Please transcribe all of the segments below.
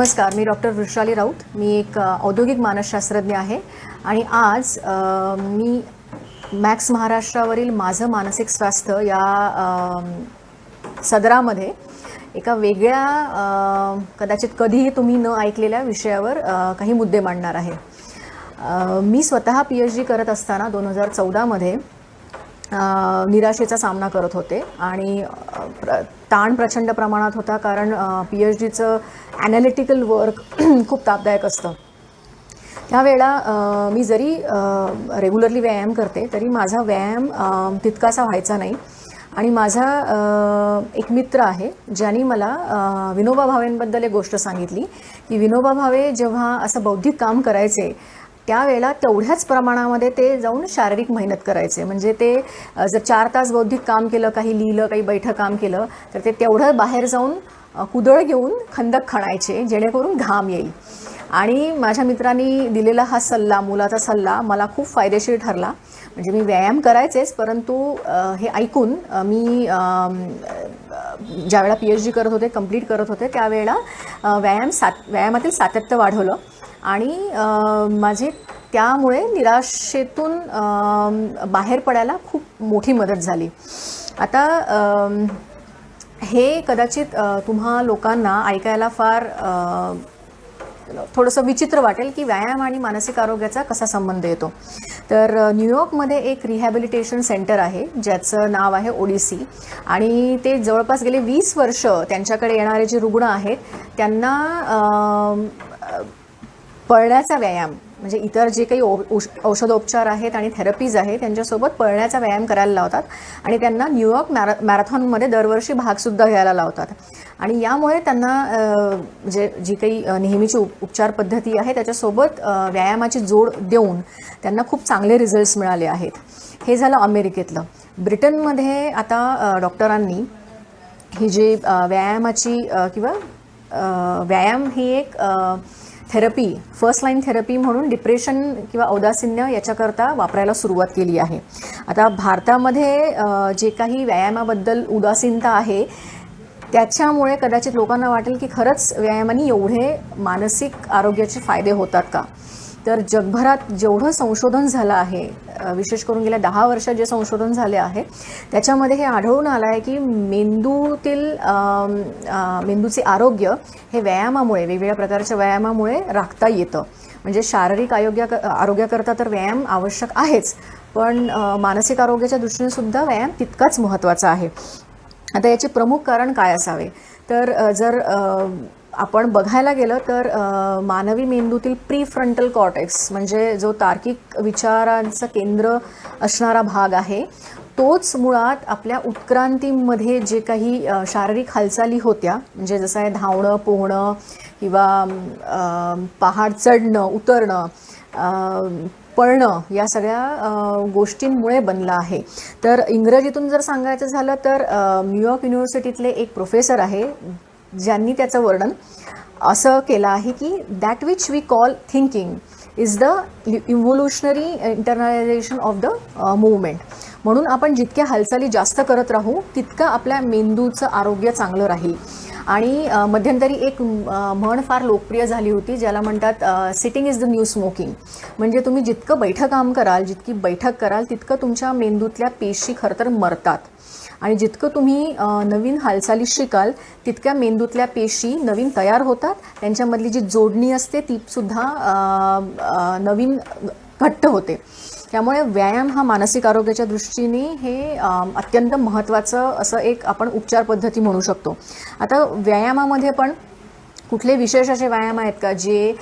नमस्कार मी डॉक्टर वृषाली राऊत. मी एक औद्योगिक मानसशास्त्रज्ञ आहे आणि आज मी मॅक्स महाराष्ट्रावरील माझं मानसिक स्वास्थ्य या सदरामध्ये एका वेगळ्या कदाचित कधीही तुम्ही न ऐकलेल्या विषयावर काही मुद्दे मांडणार आहे. मी स्वतः पी एच डी करत असताना दोन हजार चौदामध्ये निराशेचा सामना करत होते. आणि प्र ताण प्रचंड प्रमाणात होता कारण पी एच डीचं ॲनालिटिकल वर्क खूप तापदायक असतं. त्यावेळेला मी जरी रेग्युलरली व्यायाम करते तरी माझा व्यायाम तितकासा व्हायचा नाही. आणि माझा एक मित्र आहे ज्यांनी मला विनोबा भावेंबद्दल एक गोष्ट सांगितली की विनोबा भावे जेव्हा असं बौद्धिक काम करायचे त्यावेळेला तेवढ्याच प्रमाणामध्ये ते जाऊन शारीरिक मेहनत करायचे. म्हणजे ते जर चार तास बौद्धिक काम केलं काही लिहिलं काही बैठं काम केलं तर ते तेवढं बाहेर जाऊन कुदळ घेऊन खंदक खणायचे जेणेकरून घाम येईल. आणि माझ्या मित्रांनी दिलेला हा सल्ला मुलाचा सल्ला मला खूप फायदेशीर ठरला. म्हणजे मी व्यायाम करायचेच परंतु हे ऐकून मी ज्यावेळा ज्यावेळेला पी एच डी करत होते कंप्लीट करत होते त्यावेळेला व्यायाम सात व्यायामातील सातत्य वाढवलं. आणि माझी माझे त्यामुळे निराशेतून बाहेर पडायला खूप मोठी मदत झाली. आता हे कदाचित तुम्हा लोकांना ऐकायला फार थोडंसं विचित्र वाटेल की व्यायाम आणि मानसिक आरोग्याचा कसा संबंध येतो. तर न्यूयॉर्कमध्ये एक रिहॅबिलिटेशन सेंटर आहे ज्याचं नाव आहे ओडिसी. आणि ते जवळपास गेले वीस वर्ष त्यांच्याकडे येणारे जे रुग्ण आहेत त्यांना पळण्याचा व्यायाम म्हणजे इतर जे काही औषधोपचार आहेत आणि थेरपीज आहेत त्यांच्यासोबत पळण्याचा व्यायाम करायला लावतात आणि त्यांना न्यूयॉर्क मॅरा मॅरेथॉनमध्ये दरवर्षी भागसुद्धा घ्यायला लावतात. आणि यामुळे त्यांना जे म्हणजे जी काही नेहमीची उप उपचार पद्धती आहे त्याच्यासोबत व्यायामाची जोड देऊन त्यांना खूप चांगले रिझल्ट्स मिळाले आहेत. हे झालं अमेरिकेतलं. ब्रिटनमध्ये आता डॉक्टरांनी ही जी व्यायामाची किंवा व्यायाम ही एक थेरपी फर्स्ट लाईन थेरपी म्हणून डिप्रेशन किंवा औदासिन्य याच्याकरता वापरायला सुरुवात केली आहे. आता भारतामध्ये जे काही व्यायामाबद्दल उदासीनता आहे त्याच्यामुळे कदाचित लोकांना वाटेल की खरंच व्यायामाने एवढे मानसिक आरोग्याचे फायदे होतात का? तर जगभरात जेवढं संशोधन झालं आहे विशेष करून गेल्या दहा वर्षात जे संशोधन झाले आहे त्याच्यामध्ये हे आढळून आलं आहे की मेंदूतील मेंदूचे आरोग्य हे व्यायामामुळे वेगवेगळ्या प्रकारच्या व्यायामामुळे राखता येतं. म्हणजे शारीरिक आरोग्या आरोग्याकरता तर व्यायाम आवश्यक आहेच पण मानसिक आरोग्याच्या दृष्टीने सुद्धा व्यायाम तितकाच महत्त्वाचा आहे. आता याचे प्रमुख कारण काय असावे? तर जर आपण बघायला गेलं तर मानवी मेंदूतील प्री फ्रंटल कॉर्टेक्स म्हणजे जो तार्किक विचारांचं केंद्र असणारा भाग आहे तोच मुळात आपल्या उत्क्रांतीमध्ये जे काही शारीरिक हालचाली होत्या म्हणजे जसं आहे धावणं पोहणं किंवा पहाड चढणं उतरणं पळणं या सगळ्या गोष्टींमुळे बनला आहे. तर इंग्रजीतून जर सांगायचं झालं तर न्यूयॉर्क युनिव्हर्सिटीतले एक प्रोफेसर आहे ज्यांनी त्याचं वर्णन असं केलं आहे की that which we call thinking is the evolutionary internalisation of the movement म्हणून आपण जितक्या हालचाली जास्त करत राहू तितकं आपल्या मेंदूचं आरोग्य चांगलं राहील. आणि मध्यंतरी एक म्हण फार लोकप्रिय झाली होती ज्याला म्हणतात sitting is the new smoking म्हणजे तुम्ही जितकं बैठं काम कराल जितकी बैठक कराल तितकं तुमच्या मेंदूतल्या पेशी खरं तर मरतात. आणि जितकं तुम्ही नवीन हालचाली शिकाल तितक्या मेंदूतल्या पेशी नवीन तयार होतात. त्यांच्यामधली जी जोडणी असते तीसुद्धा नवीन घट्ट होते. त्यामुळे व्यायाम हा मानसिक आरोग्याच्या दृष्टीने हे अत्यंत महत्त्वाचं असं एक आपण उपचार पद्धती म्हणू शकतो. आता व्यायामामध्ये पण कुठले विशेष असे व्यायाम आहेत का जे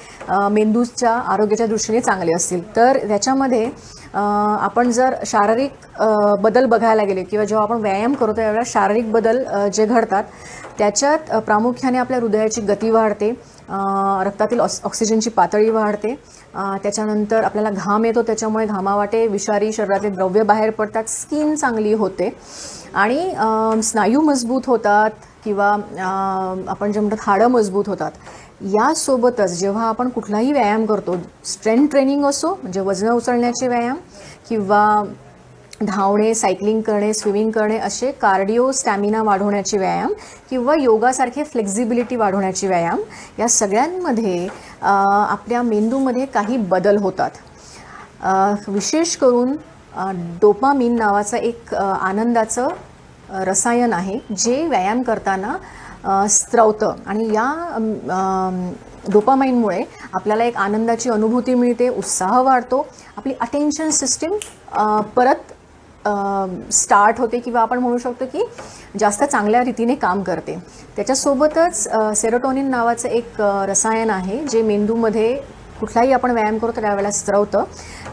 मेंदूच्या आरोग्याच्या दृष्टीने चांगले असतील? तर त्याच्यामध्ये आपण जर शारीरिक बदल बघायला गेले किंवा जेव्हा आपण व्यायाम करतो त्यावेळेला शारीरिक बदल जे घडतात त्याच्यात प्रामुख्याने आपल्या हृदयाची गती वाढते रक्तातील ऑक्स ऑक्सिजनची पातळी वाढते त्याच्यानंतर आपल्याला घाम येतो त्याच्यामुळे घामावाटे विषारी शरीरातले द्रव्य बाहेर पडतात स्किन चांगली होते आणि स्नायू मजबूत होतात किंवा आपण जे म्हणतात हाडं मजबूत होतात. यासोबतच जेव्हा आपण कुठलाही व्यायाम करतो स्ट्रेंथ ट्रेनिंग असो म्हणजे वजनं उचलण्याचे व्यायाम किंवा धावणे सायकलिंग करणे स्विमिंग करणे असे कार्डिओ स्टॅमिना वाढवण्याचे व्यायाम किंवा योगासारखे फ्लेक्झिबिलिटी वाढवण्याचे व्यायाम या सगळ्यांमध्ये आपल्या मेंदूमध्ये काही बदल होतात. विशेष करून डोपामिन नावाचं एक आनंदाचं रसायन आहे जे व्यायाम करताना स्त्रवतं. आणि या अम, डोपामाइनमुळे आपल्याला एक आनंदाची अनुभूती मिळते उत्साह वाढतो. आपली अटेन्शन सिस्टीम परत स्टार्ट होते किंवा आपण म्हणू शकतो की जास्त चांगल्या रीतीने काम करते. त्याच्यासोबतच सेरोटोनिन नावाचं एक रसायन आहे जे मेंदूमध्ये कुठलाही आपण व्यायाम करतो त्यावेळेला स्त्रवतं.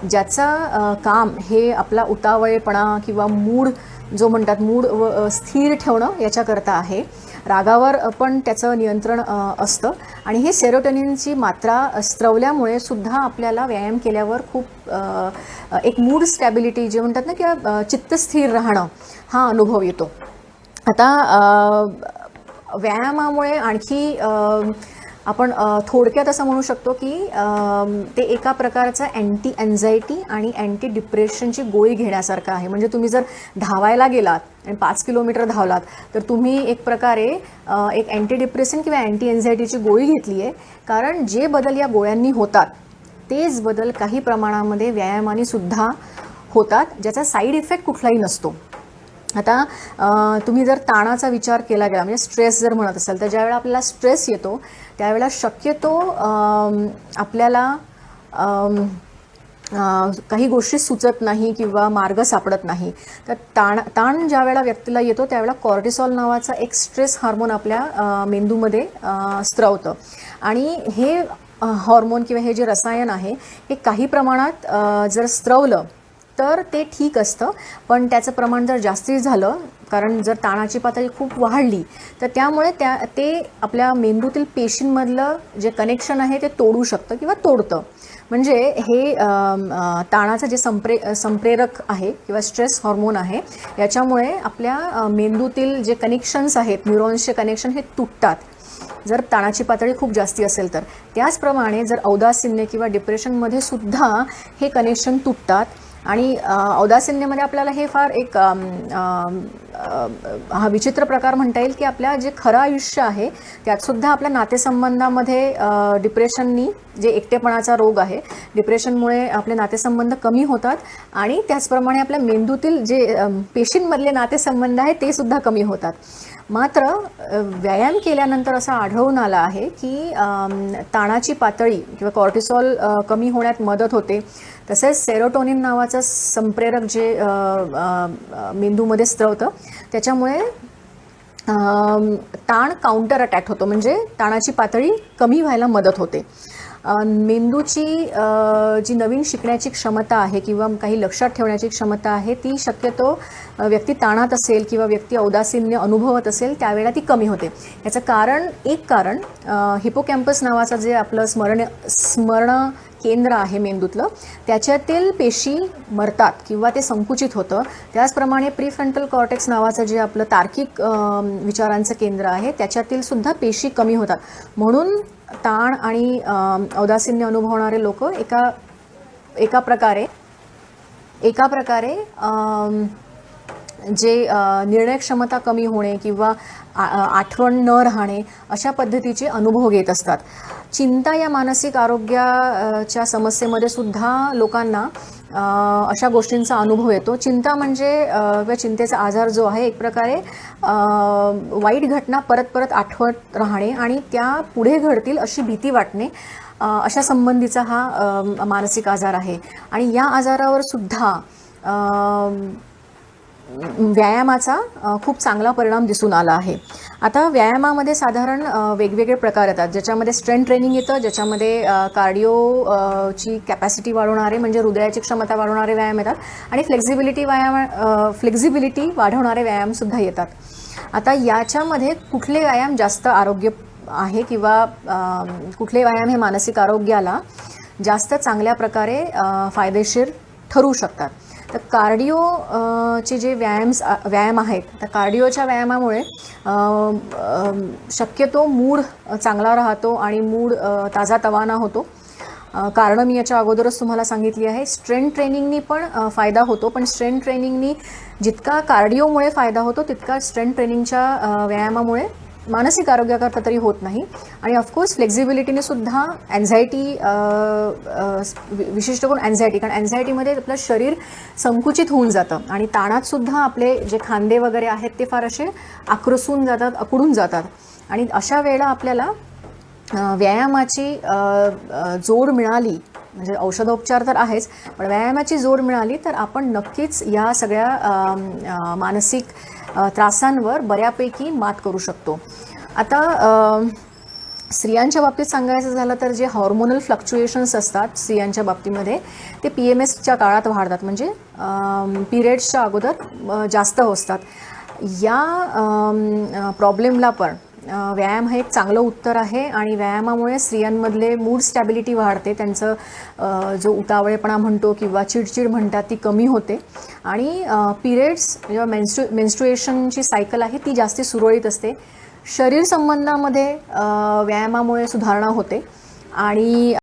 ज्याचं काम हे आपला उतावळेपणा किंवा मूड जो म्हणतात मूड व स्थिर ठेवणं याच्याकरता आहे. रागावर पण त्याचं नियंत्रण असतं. आणि हे सेरोटनिनची मात्रा स्त्रवल्यामुळे सुद्धा आपल्याला व्यायाम केल्यावर खूप एक मूड स्टॅबिलिटी जे म्हणतात ना किंवा चित्तस्थिर राहणं हा अनुभव येतो. आता व्यायामामुळे आणखी आपण थोडक्यात असं म्हणू शकतो की ते एका प्रकारचं अँटी अँझायटी आणि अँटी डिप्रेशनची गोळी घेण्यासारखं आहे. म्हणजे तुम्ही जर धावायला गेलात आणि पाच किलोमीटर धावलात तर तुम्ही एक प्रकारे एक अँटी डिप्रेशन किंवा अँटी अँझायटीची गोळी घेतली आहे कारण जे बदल या गोळ्यांनी होतात तेच बदल काही प्रमाणामध्ये व्यायामाने सुद्धा होतात ज्याचा साईड इफेक्ट कुठलाही नसतो. आता तुम्ही जर ताणाचा विचार केला गेला म्हणजे स्ट्रेस जर म्हणत असाल तर ज्यावेळेला आपल्याला स्ट्रेस येतो त्यावेळेला शक्यतो आपल्याला काही गोष्टी सुचत नाही किंवा मार्ग सापडत नाही. तर ताण ताण ज्या वेळेला व्यक्तीला येतो त्यावेळेला कॉर्टिसॉल नावाचा एक स्ट्रेस हार्मोन आपल्या मेंदूमध्ये स्त्रवतं आणि हे हॉर्मोन किंवा हे जे रसायन आहे हे काही प्रमाणात जर स्त्रवलं तर ते ठीक असतं. पण त्याचं प्रमाण जर जास्ती झालं कारण जर ताणाची पातळी खूप वाढली तर त्यामुळे त्या ते आपल्या मेंदूतील पेशींमधलं जे कनेक्शन आहे ते तोडू शकतं किंवा तोडतं. म्हणजे हे ताणाचं जे संप्रे संप्रेरक आहे किंवा स्ट्रेस हॉर्मोन आहे याच्यामुळे आपल्या मेंदूतील जे कनेक्शन्स आहेत न्यूरॉन्सचे कनेक्शन हे तुटतात. जर ताणाची पातळी खूप जास्ती असेल तर. त्याचप्रमाणे जर औदासिन्य किंवा डिप्रेशनमध्ये सुद्धा हे कनेक्शन तुटतात. आणि औदासिन्यमध्ये आपल्याला हे फार एक हा विचित्र प्रकार म्हणता येईल की आपल्या जे खरं आयुष्य आहे त्यातसुद्धा आपल्या नातेसंबंधामध्ये डिप्रेशननी जे एकटेपणाचा रोग आहे डिप्रेशनमुळे आपले नातेसंबंध कमी होतात आणि त्याचप्रमाणे आपल्या मेंदूतील जे पेशींमधले नातेसंबंध आहे ते सुद्धा कमी होतात. मात्र व्यायाम केल्यानंतर असं आढळून आलं आहे की ताणाची पातळी किंवा कॉर्टिसॉल कमी होण्यात मदत होते. तसेच सेरोटोनिन नावाचं संप्रेरक जे मेंदूमध्ये स्त्रवतं त्याच्यामुळे ताण काउंटर अटॅक होतो. म्हणजे ताणाची पातळी कमी व्हायला मदत होते. मेंदूची जी नवीन शिकण्याची क्षमता आहे किंवा काही लक्षात ठेवण्याची क्षमता आहे ती शक्यतो व्यक्ती ताणात असेल किंवा व्यक्ती औदासीन्य अनुभवत असेल त्यावेळेला ती कमी होते. याचं कारण एक कारण हिपोकॅम्पस नावाचं जे आपलं स्मरण स्मरण केंद्र आहे मेंदूतलं त्याच्यातील पेशी मरतात किंवा ते संकुचित होतं. त्याचप्रमाणे प्रीफ्रंटल कॉर्टेक्स नावाचं जे आपलं तार्किक विचारांचं केंद्र आहे त्याच्यातील सुद्धा पेशी कमी होतात. म्हणून ताण आणि औदासीन्य अनुभवणारे लोक एका एका प्रकारे एका प्रकारे जे निर्णय क्षमता कमी होणे किंवा आठवण न राहणे अशा पद्धतीचे अनुभव घेत असतात. चिंता या मानसिक आरोग्याच्या समस्येमध्ये सुद्धा लोकांना अशा गोष्टींचा अनुभव येतो. चिंता म्हणजे किंवा चिंतेचा आजार जो आहे एक प्रकारे वाईट घटना परत परत आठवत राहणे आणि त्या पुढे घडतील अशी भीती वाटणे अशा संबंधीचा हा मानसिक आजार आहे. आणि या आजारावर सुद्धा व्यायामाचा खूप चांगला परिणाम दिसून आला आहे. आता व्यायामामध्ये साधारण वेगवेगळे प्रकार येतात. ज्याच्यामध्ये स्ट्रेंथ ट्रेनिंग येतं ज्याच्यामध्ये कार्डिओची कार्डिओ ची कॅपॅसिटी वाढवणारे म्हणजे हृदयाची क्षमता वाढवणारे व्यायाम येतात आणि फ्लेक्झिबिलिटी व्यायाम फ्लेक्झिबिलिटी वाढवणारे व्यायामसुद्धा येतात. आता याच्यामध्ये कुठले व्यायाम जास्त आरोग्य आहे किंवा कुठले व्यायाम हे मानसिक आरोग्याला जास्त चांगल्या प्रकारे फायदेशीर ठरू शकतात? तर कार्डिओ चे जे व्यायाम्स व्यायाम आहेत त्या कार्डिओच्या व्यायामामुळे शक्यतो मूड चांगला राहतो आणि मूड ताजा ताजातवाना होतो. कारण कारणं मी याच्या अगोदरच तुम्हाला सांगितली आहे स्ट्रेंथ ट्रेनिंगनी पण फायदा होतो. पण स्ट्रेंथ ट्रेनिंगनी जितका कार्डिओमुळे फायदा होतो तितका स्ट्रेंथ ट्रेनिंगच्या व्यायामामुळे मानसिक आरोग्याकरता तरी होत नाही. आणि ऑफकोर्स फ्लेक्झिबिलिटीने सुद्धा अँझायटी विशिष्ट करून अँझायटी कारण अँझायटीमध्ये आपलं शरीर संकुचित होऊन जातं. आणि ताणात सुद्धा आपले जे खांदे वगैरे आहेत ते फार असे आक्रसून जातात अकडून जातात. आणि अशा वेळेला आपल्याला व्यायामाची जोड मिळाली म्हणजे औषधोपचार तर आहेच पण व्यायामाची जोड मिळाली तर आपण नक्कीच या सगळ्या मानसिक त्रासांवर बऱ्यापैकी मात करू शकतो. आता स्त्रियांच्या बाबतीत सांगायचं झालं तर जे हॉर्मोनल फ्लक्च्युएशन्स असतात स्त्रियांच्या बाबतीमध्ये ते पी एम एसच्या काळात वाढतात. म्हणजे पिरियड्सच्या अगोदर जास्त असतात. या प्रॉब्लेमला पण व्यायाम हे एक चांगलं उत्तर आहे आणि व्यायामामुळे स्त्रियांमधले मूड स्टॅबिलिटी वाढते. त्यांचं जो उतावळेपणा म्हणतो किंवा चिडचिड म्हणतात ती कमी होते. आणि पिरियड्स जेव्हा मेन्स्ट्रु मेन्स्ट्रुएशनची सायकल आहे ती जास्ती सुरळीत असते. शरीर संबंधामध्ये व्यायामामुळे सुधारणा होते. आणि